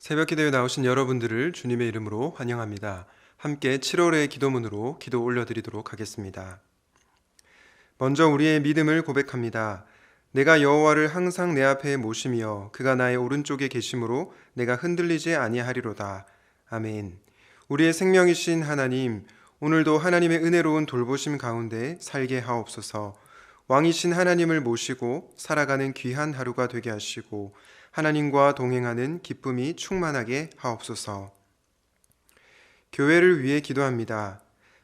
새벽 기도에 나오신 여러분들을 주님의 이름으로 환영합니다. 함께 7월의 기도문으로 기도 올려드리도록 하겠습니다. 먼저 우리의 믿음을 고백합니다. 내가 여호와를 항상 내 앞에 모시며 그가 나의 오른쪽에 계심으로 내가 흔들리지 아니하리로다. 아멘. 우리의 생명이신 하나님, 오늘도 하나님의 은혜로운 돌보심 가운데 살게 하옵소서. 왕이신 하나님을 모시고 살아가는 귀한 하루가 되게 하시고 하나님과 동행하는 기쁨이 충만하게 하옵소서. 교회를 위해 기도합니다.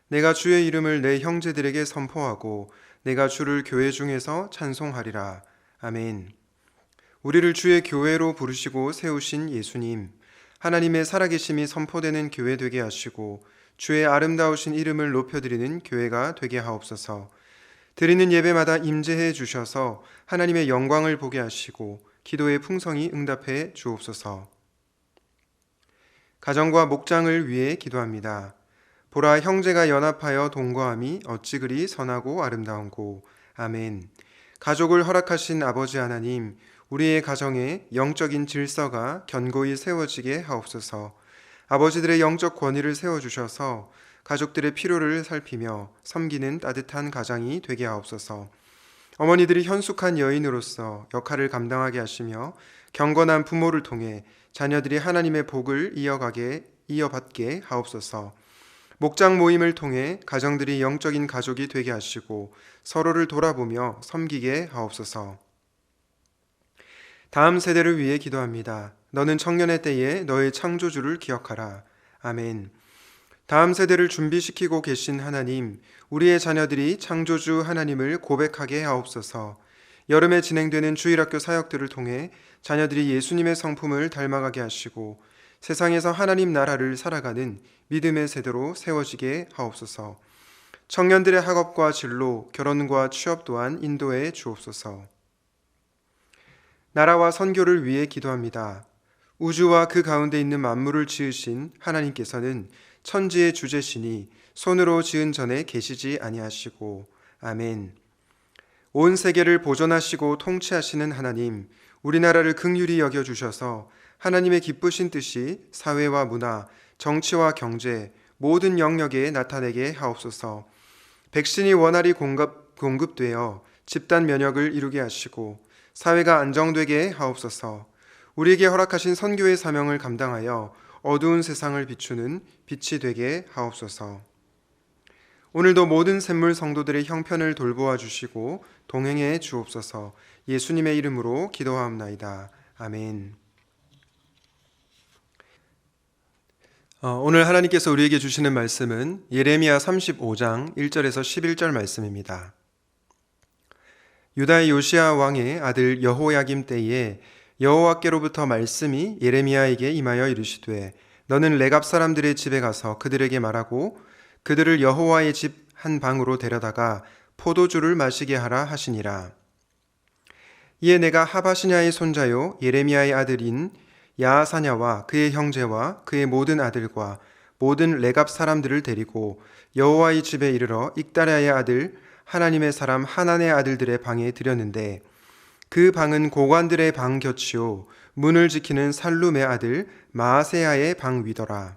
내가 주의 이름을 내 형제들에게 선포하고 내가 주를 교회 중에서 찬송하리라. 아멘. 우리를 주의 교회로 부르시고 세우신 예수님, 하나님의 살아계심이 선포되는 교회 되게 하시고 주의 아름다우신 이름을 높여드리는 교회가 되게 하옵소서. 드리는 예배마다 임재해 주셔서 하나님의 영광을 보게 하시고 기도의 풍성이 응답해 주옵소서. 가정과 목장을 위해 기도합니다. 보라 형제가 연합하여 동거함이 어찌 그리 선하고 아름다운고 아멘. 가족을 허락하신 아버지 하나님, 우리의 가정에 영적인 질서가 견고히 세워지게 하옵소서. 아버지들의 영적 권위를 세워 주셔서 가족들의 필요를 살피며 섬기는 따뜻한 가장이 되게 하옵소서. 어머니들이 현숙한 여인으로서 역할을 감당하게 하시며 경건한 부모를 통해 자녀들이 하나님의 복을 이어가게 이어받게 하옵소서. 목장 모임을 통해 가정들이 영적인 가족이 되게 하시고 서로를 돌아보며 섬기게 하옵소서. 다음 세대를 위해 기도합니다. 너는 청년의 때에 너의 창조주를 기억하라. 아멘. 다음 세대를 준비시키고 계신 하나님, 우리의 자녀들이 창조주 하나님을 고백하게 하옵소서. 여름에 진행되는 주일학교 사역들을 통해 자녀들이 예수님의 성품을 닮아가게 하시고 세상에서 하나님 나라를 살아가는 믿음의 세대로 세워지게 하옵소서. 청년들의 학업과 진로, 결혼과 취업 또한 인도해 주옵소서. 나라와 선교를 위해 기도합니다. 우주와 그 가운데 있는 만물을 지으신 하나님께서는 천지의 주제시니 손으로 지은 전에 계시지 아니하시고 아멘. 온 세계를 보존하시고 통치하시는 하나님, 우리나라를 극률히 여겨 주셔서 하나님의 기쁘신 뜻이 사회와 문화, 정치와 경제 모든 영역에 나타내게 하옵소서. 백신이 원활히 공급, 공급되어 집단 면역을 이루게 하시고 사회가 안정되게 하옵소서. 우리에게 허락하신 선교의 사명을 감당하여 어두운 세상을 비추는 빛이 되게 하옵소서. 오늘도 모든 샘물 성도들의 형편을 돌보아 주시고 동행해 주옵소서. 예수님의 이름으로 기도하옵나이다. 아멘. 어, 오늘 하나님께서 우리에게 주시는 말씀은 예레미야 35장 1절에서 11절 말씀입니다. 유다의 요시아 왕의 아들 여호야김 때에 여호와께로부터 말씀이 예레미야에게 임하여 이르시되 너는 레갑 사람들의 집에 가서 그들에게 말하고 그들을 여호와의 집 한 방으로 데려다가 포도주를 마시게 하라 하시니라. 이에 내가 하바시냐의 손자요 예레미야의 아들인 야하사냐와 그의 형제와 그의 모든 아들과 모든 레갑 사람들을 데리고 여호와의 집에 이르러 익다랴의 아들 하나님의 사람 하난의 아들들의 방에 들였는데 그 방은 고관들의 방 곁이요 문을 지키는 살룸의 아들 마아세야의 방 위더라.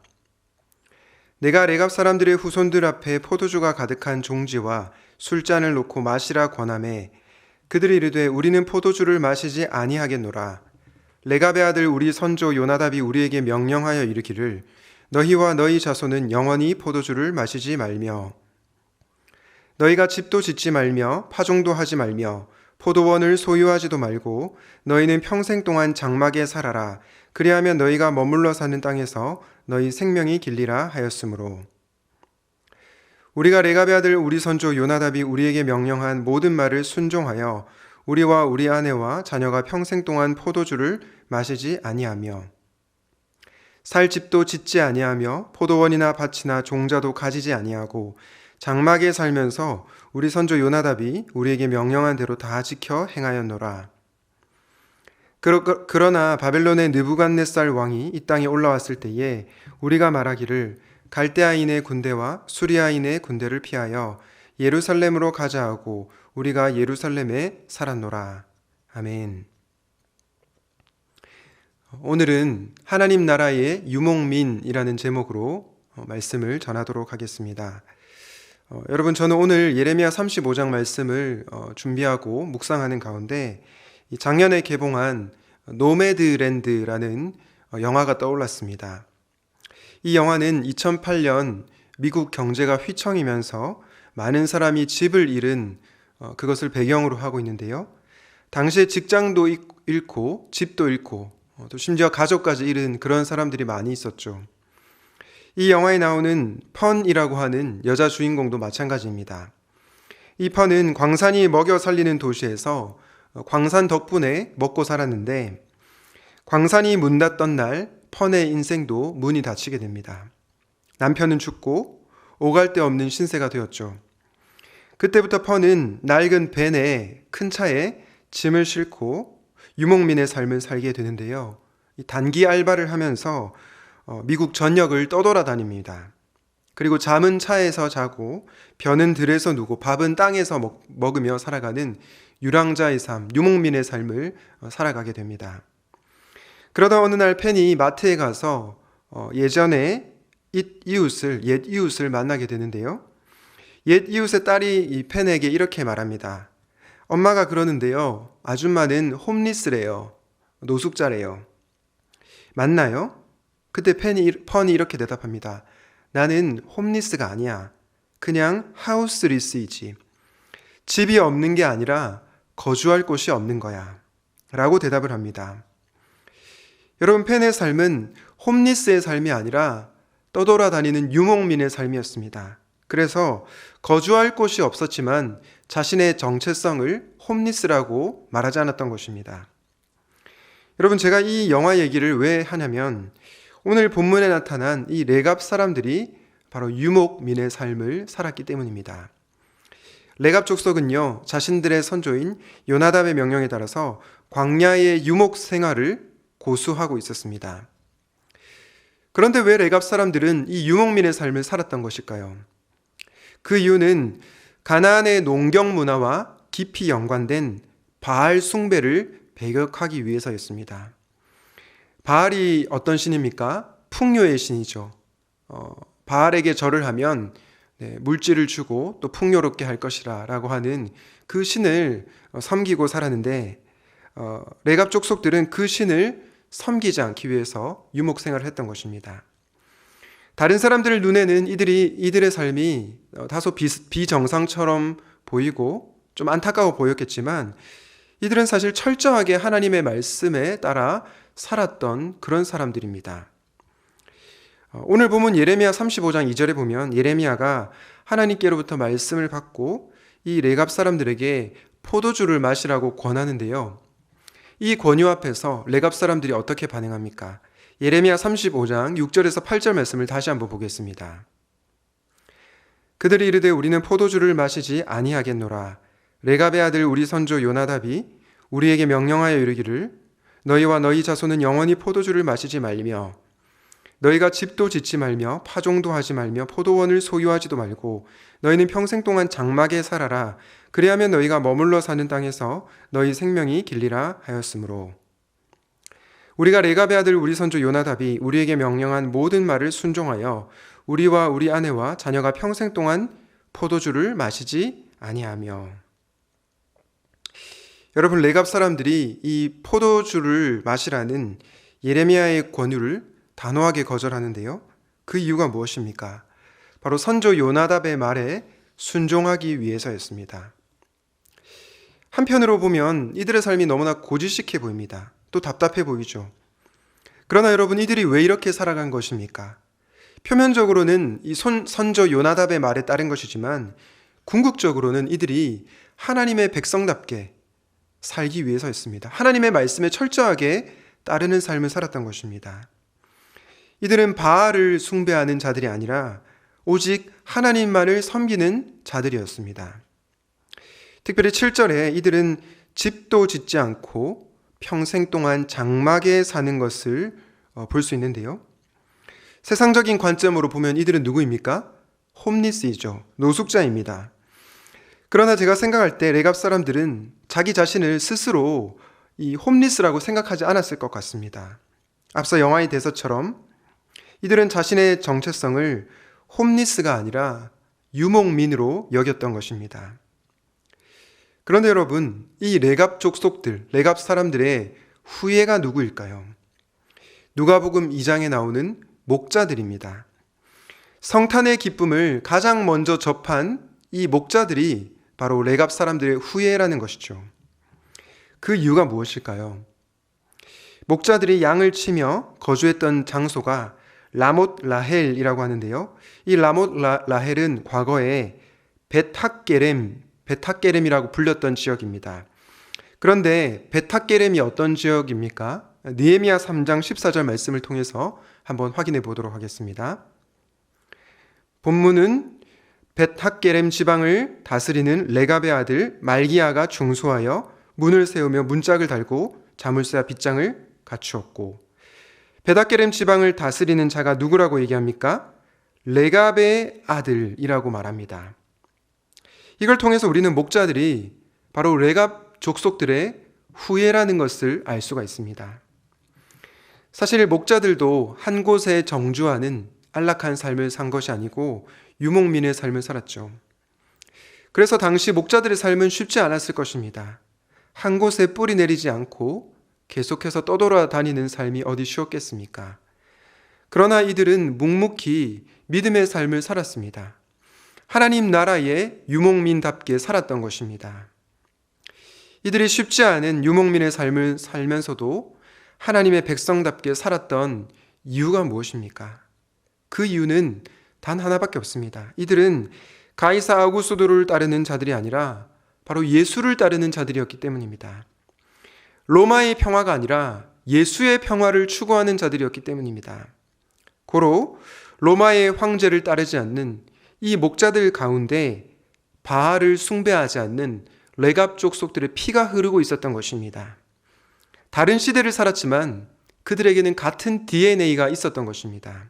내가 레갑 사람들의 후손들 앞에 포도주가 가득한 종지와 술잔을 놓고 마시라 권함에 그들이 이르되 우리는 포도주를 마시지 아니하겠노라. 레갑의 아들 우리 선조 요나답이 우리에게 명령하여 이르기를 너희와 너희 자손은 영원히 포도주를 마시지 말며 너희가 집도 짓지 말며 파종도 하지 말며 포도원을 소유하지도 말고 너희는 평생 동안 장막에 살아라. 그리하면 너희가 머물러 사는 땅에서 너희 생명이 길리라 하였으므로. 우리가 레갑의 아들 우리 선조 요나답이 우리에게 명령한 모든 말을 순종하여 우리와 우리 아내와 자녀가 평생 동안 포도주를 마시지 아니하며 살 집도 짓지 아니하며 포도원이나 밭이나 종자도 가지지 아니하고 장막에 살면서 우리 선조 요나답이 우리에게 명령한 대로 다 지켜 행하였노라. 그러나 바벨론의 느부갓네살 왕이 이 땅에 올라왔을 때에 우리가 말하기를 갈대아인의 군대와 수리아인의 군대를 피하여 예루살렘으로 가자 하고 우리가 예루살렘에 살았노라. 아멘. 오늘은 하나님 나라의 유목민이라는 제목으로 어, 말씀을 전하도록 하겠습니다. 어, 여러분 저는 오늘 예레미야 35장 말씀을 어, 준비하고 묵상하는 가운데 이 작년에 개봉한 노매드랜드라는 어, 영화가 떠올랐습니다. 이 영화는 2008년 미국 경제가 휘청이면서 많은 사람이 집을 잃은 어, 그것을 배경으로 하고 있는데요. 당시에 직장도 잃- 잃고 집도 잃고 어, 또 심지어 가족까지 잃은 그런 사람들이 많이 있었죠. 이 영화에 나오는 펀이라고 하는 여자 주인공도 마찬가지입니다. 이 펀은 광산이 먹여 살리는 도시에서 어, 광산 덕분에 먹고 살았는데 광산이 문 닫던 날 펀의 인생도 문이 닫히게 됩니다. 남편은 죽고 오갈 데 없는 신세가 되었죠. 그때부터 펀은 낡은 벤에 큰 차에 짐을 싣고 유목민의 삶을 살게 되는데요. 이 단기 알바를 하면서 어, 미국 전역을 떠돌아다닙니다. 그리고 잠은 차에서 자고 변은 들에서 누고 밥은 땅에서 먹, 먹으며 살아가는 유랑자의 삶, 유목민의 삶을 어, 살아가게 됩니다. 그러다 어느 날 펜이 마트에 가서 어, 예전에 잇 이웃을 옛 이웃을 만나게 되는데요. 옛 이웃의 딸이 이 펜에게 이렇게 말합니다. 엄마가 그러는데요. 아줌마는 홈리스래요. 노숙자래요. 맞나요? 그때 펜이 펀이 이렇게 대답합니다. 나는 홈리스가 아니야. 그냥 하우스리스이지. 집이 없는 게 아니라 거주할 곳이 없는 거야. 라고 대답을 합니다. 여러분, 펜의 삶은 홈리스의 삶이 아니라 떠돌아다니는 유목민의 삶이었습니다. 그래서 거주할 곳이 없었지만 자신의 정체성을 홈리스라고 말하지 않았던 것입니다. 여러분, 제가 이 영화 얘기를 왜 하냐면 오늘 본문에 나타난 이 레갑 사람들이 바로 유목민의 삶을 살았기 때문입니다. 레갑 족속은요, 자신들의 선조인 요나답의 명령에 따라서 광야의 유목 생활을 고수하고 있었습니다. 그런데 왜 레갑 사람들은 이 유목민의 삶을 살았던 것일까요? 그 이유는 가나안의 농경 문화와 깊이 연관된 바알 숭배를 배격하기 위해서였습니다. 바알이 어떤 신입니까? 풍요의 신이죠. 어, 바알에게 절을 하면 네, 물질을 주고 또 풍요롭게 할 것이라 라고 하는 그 신을 어, 섬기고 살았는데 어, 레갑 족속들은 그 신을 섬기지 않기 위해서 유목 생활을 했던 것입니다. 다른 사람들 눈에는 이들이 이들의 삶이 어, 다소 비, 비정상처럼 보이고 좀 안타까워 보였겠지만 이들은 사실 철저하게 하나님의 말씀에 따라 살았던 그런 사람들입니다. 어, 오늘 보면 예레미야 35장 2절에 보면 예레미야가 하나님께로부터 말씀을 받고 이 레갑 사람들에게 포도주를 마시라고 권하는데요. 이 권유 앞에서 레갑 사람들이 어떻게 반응합니까? 예레미야 35장 6절에서 8절 말씀을 다시 한번 보겠습니다. 그들이 이르되 우리는 포도주를 마시지 아니하겠노라. 레갑의 아들 우리 선조 요나답이 우리에게 명령하여 이르기를 너희와 너희 자손은 영원히 포도주를 마시지 말며 너희가 집도 짓지 말며 파종도 하지 말며 포도원을 소유하지도 말고 너희는 평생 동안 장막에 살아라. 그리하면 너희가 머물러 사는 땅에서 너희 생명이 길리라 하였으므로. 우리가 레갑의 아들 우리 선조 요나답이 우리에게 명령한 모든 말을 순종하여 우리와 우리 아내와 자녀가 평생 동안 포도주를 마시지 아니하며 여러분 레갑 사람들이 이 포도주를 마시라는 예레미야의 권유를 단호하게 거절하는데요. 그 이유가 무엇입니까? 바로 선조 요나답의 말에 순종하기 위해서였습니다. 한편으로 보면 이들의 삶이 너무나 고지식해 보입니다. 또 답답해 보이죠. 그러나 여러분 이들이 왜 이렇게 살아간 것입니까? 표면적으로는 이 손, 선조 요나답의 말에 따른 것이지만 궁극적으로는 이들이 하나님의 백성답게 살기 위해서였습니다. 하나님의 말씀에 철저하게 따르는 삶을 살았던 것입니다. 이들은 바알을 숭배하는 자들이 아니라 오직 하나님만을 섬기는 자들이었습니다. 특별히 7절에 이들은 집도 짓지 않고 평생 동안 장막에 사는 것을 어, 볼수 있는데요. 세상적인 관점으로 보면 이들은 누구입니까? 홈리스이죠. 노숙자입니다. 그러나 제가 생각할 때 레갑 사람들은 자기 자신을 스스로 이 홈리스라고 생각하지 않았을 것 같습니다. 앞서 영화의 대서처럼 이들은 자신의 정체성을 홈리스가 아니라 유목민으로 여겼던 것입니다. 그런데 여러분, 이 레갑 족속들, 레갑 사람들의 후예가 누구일까요? 누가복음 2장에 나오는 목자들입니다. 성탄의 기쁨을 가장 먼저 접한 이 목자들이 바로 레갑 사람들의 후예라는 것이죠. 그 이유가 무엇일까요? 목자들이 양을 치며 거주했던 장소가 라못 라헬이라고 하는데요. 이 라못 라, 라헬은 과거에 베탁게렘, 베탁게렘이라고 불렸던 지역입니다. 그런데 베탁게렘이 어떤 지역입니까? 느헤미야 3장 14절 말씀을 통해서 한번 확인해 보도록 하겠습니다. 본문은 벳학게렘 지방을 다스리는 레갑의 아들 말기야가 중수하여 문을 세우며 문짝을 달고 자물쇠와 빗장을 갖추었고 베닥게렘 지방을 다스리는 자가 누구라고 얘기합니까? 레갑의 아들이라고 말합니다. 이걸 통해서 우리는 목자들이 바로 레갑 족속들의 후예라는 것을 알 수가 있습니다. 사실 목자들도 한 곳에 정주하는 안락한 삶을 산 것이 아니고 유목민의 삶을 살았죠. 그래서 당시 목자들의 삶은 쉽지 않았을 것입니다. 한 곳에 뿌리 내리지 않고 계속해서 떠돌아다니는 삶이 어디 쉬웠겠습니까? 그러나 이들은 묵묵히 믿음의 삶을 살았습니다. 하나님 나라의 유목민답게 살았던 것입니다. 이들이 쉽지 않은 유목민의 삶을 살면서도 하나님의 백성답게 살았던 이유가 무엇입니까? 그 이유는 단 하나밖에 없습니다. 이들은 가이사 아구스도를 따르는 자들이 아니라 바로 예수를 따르는 자들이었기 때문입니다. 로마의 평화가 아니라 예수의 평화를 추구하는 자들이었기 때문입니다. 고로 로마의 황제를 따르지 않는 이 목자들 가운데 바알을 숭배하지 않는 레갑 족 속들의 피가 흐르고 있었던 것입니다. 다른 시대를 살았지만 그들에게는 같은 DNA가 있었던 것입니다.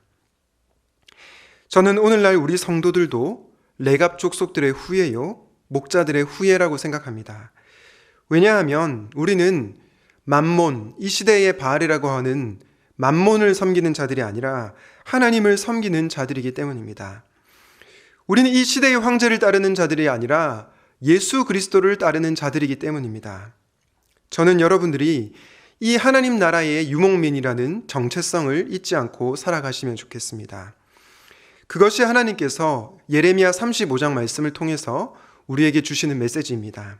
저는 오늘날 우리 성도들도 레갑 족속들의 후예요, 목자들의 후예라고 생각합니다. 왜냐하면 우리는 만몬, 이 시대의 바알이라고 하는 만몬을 섬기는 자들이 아니라 하나님을 섬기는 자들이기 때문입니다. 우리는 이 시대의 황제를 따르는 자들이 아니라 예수 그리스도를 따르는 자들이기 때문입니다. 저는 여러분들이 이 하나님 나라의 유목민이라는 정체성을 잊지 않고 살아가시면 좋겠습니다. 그것이 하나님께서 예레미야 35장 말씀을 통해서 우리에게 주시는 메시지입니다.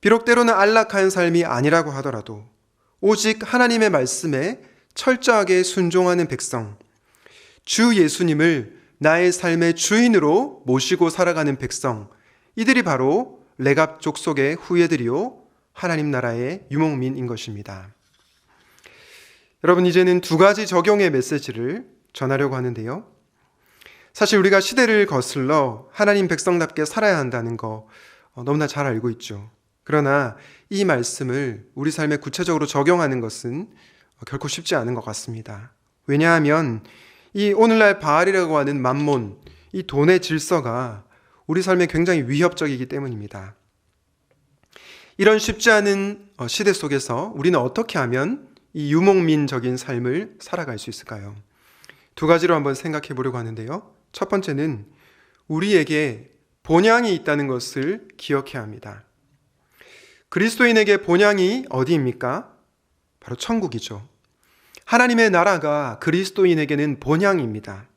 비록 때로는 안락한 삶이 아니라고 하더라도 오직 하나님의 말씀에 철저하게 순종하는 백성, 주 예수님을 나의 삶의 주인으로 모시고 살아가는 백성, 이들이 바로 레갑 족속의 후예들이요 하나님 나라의 유목민인 것입니다. 여러분 이제는 두 가지 적용의 메시지를 전하려고 하는데요. 사실 우리가 시대를 거슬러 하나님 백성답게 살아야 한다는 거 어, 너무나 잘 알고 있죠. 그러나 이 말씀을 우리 삶에 구체적으로 적용하는 것은 결코 쉽지 않은 것 같습니다. 왜냐하면 이 오늘날 바알이라고 하는 만몬, 이 돈의 질서가 우리 삶에 굉장히 위협적이기 때문입니다. 이런 쉽지 않은 어, 시대 속에서 우리는 어떻게 하면 이 유목민적인 삶을 살아갈 수 있을까요? 두 가지로 한번 생각해 보려고 하는데요. 첫 번째는 우리에게 본향이 있다는 것을 기억해야 합니다. 그리스도인에게 본향이 어디입니까? 바로 천국이죠. 하나님의 나라가 그리스도인에게는 본향입니다.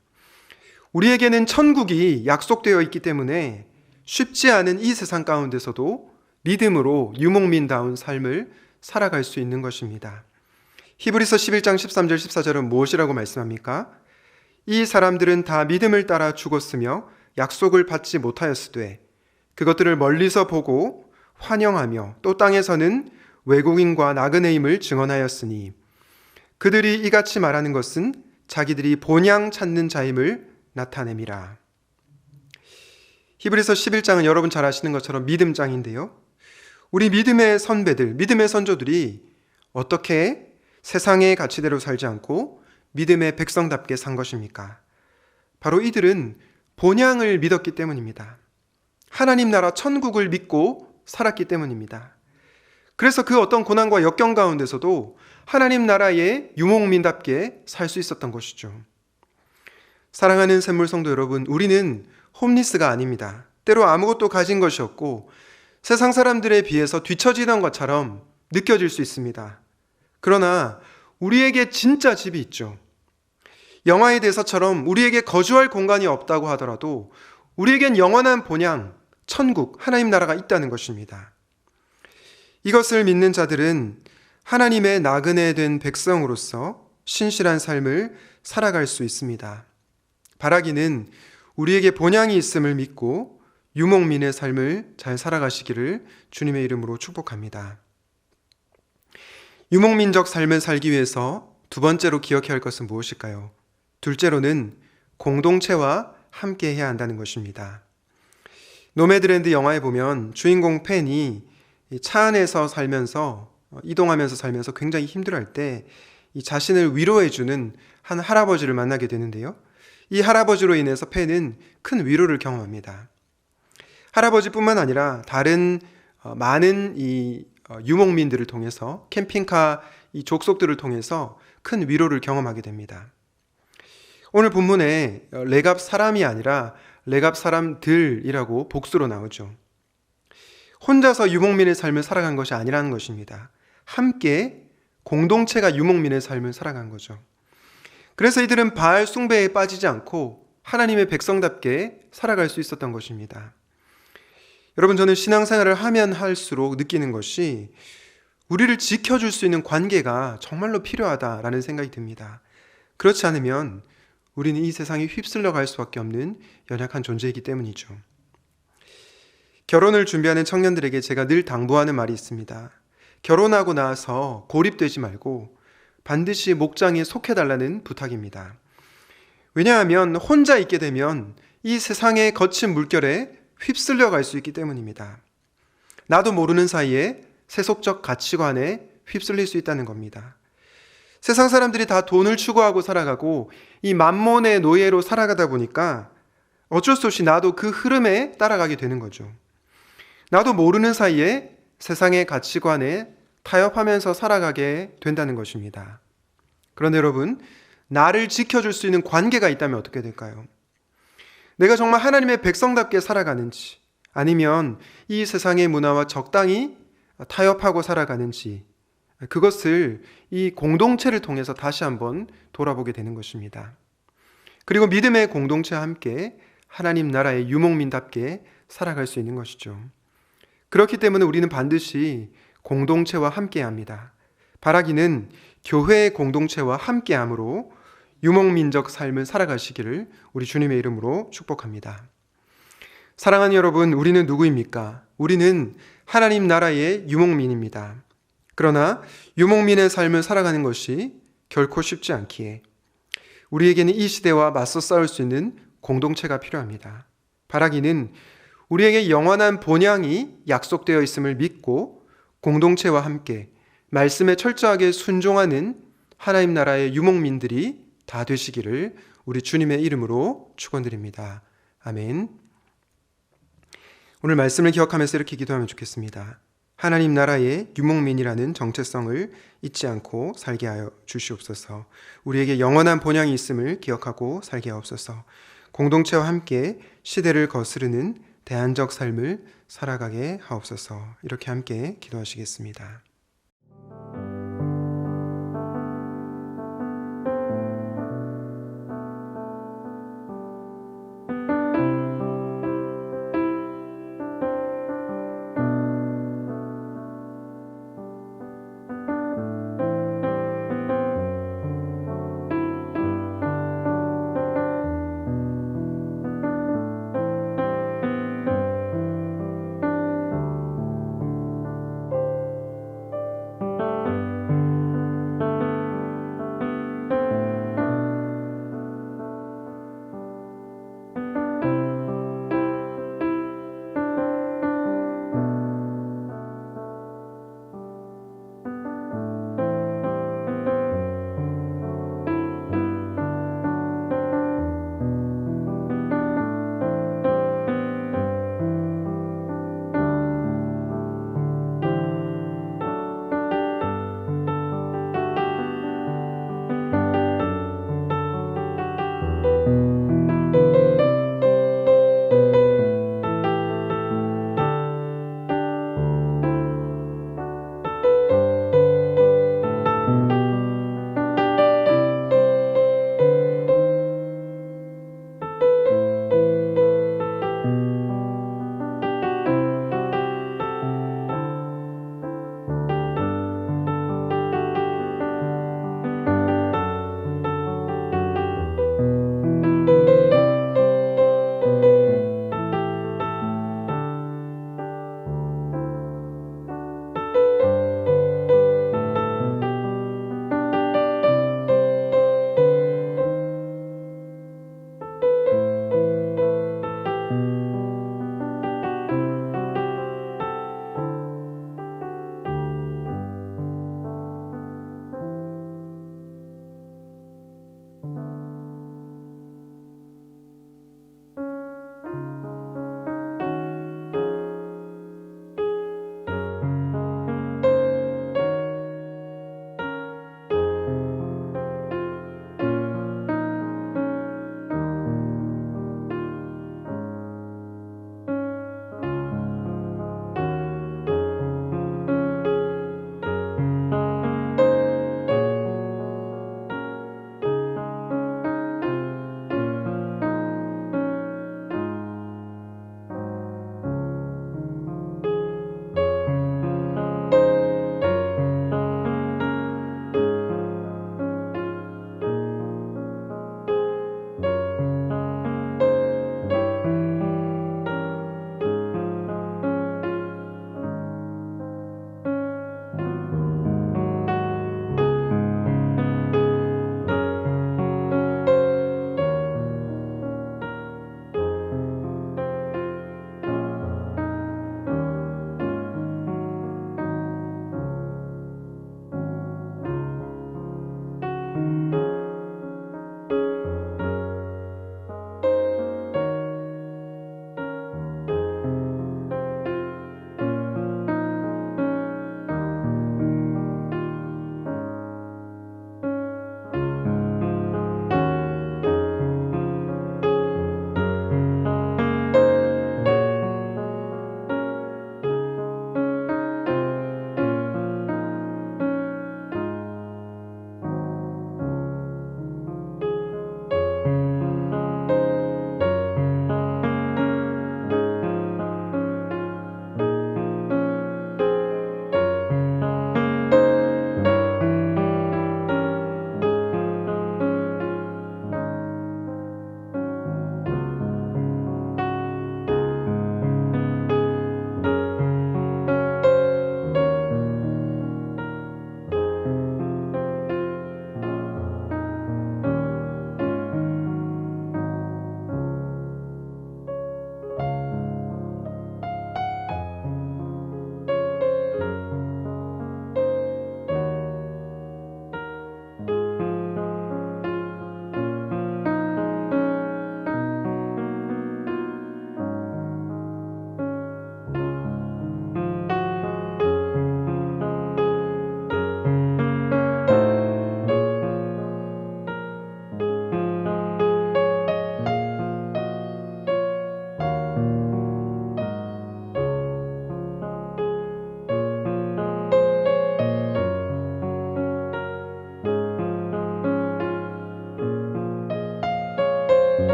우리에게는 천국이 약속되어 있기 때문에 쉽지 않은 이 세상 가운데서도 믿음으로 유목민다운 삶을 살아갈 수 있는 것입니다. 히브리서 11장 13절 14절은 무엇이라고 말씀합니까? 이 사람들은 다 믿음을 따라 죽었으며 약속을 받지 못하였으되 그것들을 멀리서 보고 환영하며 또 땅에서는 외국인과 나그네임을 증언하였으니 그들이 이같이 말하는 것은 자기들이 본향 찾는 자임을 나타냄이라. 히브리서 11장은 여러분 잘 아시는 것처럼 믿음장인데요. 우리 믿음의 선배들, 믿음의 선조들이 어떻게 세상의 가치대로 살지 않고 믿음의 백성답게 산 것입니까? 바로 이들은 본향을 믿었기 때문입니다. 하나님 나라 천국을 믿고 살았기 때문입니다. 그래서 그 어떤 고난과 역경 가운데서도 하나님 나라의 유목민답게 살 수 있었던 것이죠. 사랑하는 샘물 성도 여러분, 우리는 홈리스가 아닙니다. 때로 아무것도 가진 것이 없고 세상 사람들에 비해서 뒤처지던 것처럼 느껴질 수 있습니다. 그러나 우리에게 진짜 집이 있죠. 영화에 대해서처럼 우리에게 거주할 공간이 없다고 하더라도 우리에겐 영원한 본향, 천국, 하나님 나라가 있다는 것입니다. 이것을 믿는 자들은 하나님의 나그네 된 백성으로서 신실한 삶을 살아갈 수 있습니다. 바라기는 우리에게 본향이 있음을 믿고 유목민의 삶을 잘 살아가시기를 주님의 이름으로 축복합니다. 유목민적 삶을 살기 위해서 두 번째로 기억해야 할 것은 무엇일까요? 둘째로는 공동체와 함께 해야 한다는 것입니다. 노매드랜드 영화에 보면 주인공 펜이 차 안에서 살면서 어, 이동하면서 살면서 굉장히 힘들어할 때 이 자신을 위로해주는 한 할아버지를 만나게 되는데요. 이 할아버지로 인해서 펜은 큰 위로를 경험합니다. 할아버지뿐만 아니라 다른 어, 많은 이 어, 유목민들을 통해서 캠핑카 이 족속들을 통해서 큰 위로를 경험하게 됩니다. 오늘 본문에 레갑 사람이 아니라 레갑 사람들이라고 복수로 나오죠. 혼자서 유목민의 삶을 살아간 것이 아니라는 것입니다. 함께 공동체가 유목민의 삶을 살아간 거죠. 그래서 이들은 바알 숭배에 빠지지 않고 하나님의 백성답게 살아갈 수 있었던 것입니다. 여러분, 저는 신앙생활을 하면 할수록 느끼는 것이 우리를 지켜줄 수 있는 관계가 정말로 필요하다라는 생각이 듭니다. 그렇지 않으면 우리는 이 세상에 휩쓸려 갈 수밖에 없는 연약한 존재이기 때문이죠. 결혼을 준비하는 청년들에게 제가 늘 당부하는 말이 있습니다. 결혼하고 나서 고립되지 말고 반드시 목장에 속해달라는 부탁입니다. 왜냐하면 혼자 있게 되면 이 세상의 거친 물결에 휩쓸려 갈 수 있기 때문입니다. 나도 모르는 사이에 세속적 가치관에 휩쓸릴 수 있다는 겁니다. 세상 사람들이 다 돈을 추구하고 살아가고 이 만몬의 노예로 살아가다 보니까 어쩔 수 없이 나도 그 흐름에 따라가게 되는 거죠. 나도 모르는 사이에 세상의 가치관에 타협하면서 살아가게 된다는 것입니다. 그런데 여러분, 나를 지켜줄 수 있는 관계가 있다면 어떻게 될까요? 내가 정말 하나님의 백성답게 살아가는지, 아니면 이 세상의 문화와 적당히 타협하고 살아가는지, 그것을 이 공동체를 통해서 다시 한번 돌아보게 되는 것입니다. 그리고 믿음의 공동체와 함께 하나님 나라의 유목민답게 살아갈 수 있는 것이죠. 그렇기 때문에 우리는 반드시 공동체와 함께 합니다. 바라기는 교회의 공동체와 함께 함으로 유목민적 삶을 살아가시기를 우리 주님의 이름으로 축복합니다. 사랑하는 여러분, 우리는 누구입니까? 우리는 하나님 나라의 유목민입니다. 그러나 유목민의 삶을 살아가는 것이 결코 쉽지 않기에 우리에게는 이 시대와 맞서 싸울 수 있는 공동체가 필요합니다. 바라기는 우리에게 영원한 본향이 약속되어 있음을 믿고 공동체와 함께 말씀에 철저하게 순종하는 하나님 나라의 유목민들이 다 되시기를 우리 주님의 이름으로 축원드립니다. 아멘. 오늘 말씀을 기억하면서 이렇게 기도하면 좋겠습니다. 하나님 나라의 유목민이라는 정체성을 잊지 않고 살게 하여 주시옵소서. 우리에게 영원한 본향이 있음을 기억하고 살게 하옵소서. 공동체와 함께 시대를 거스르는 대안적 삶을 살아가게 하옵소서. 이렇게 함께 기도하시겠습니다.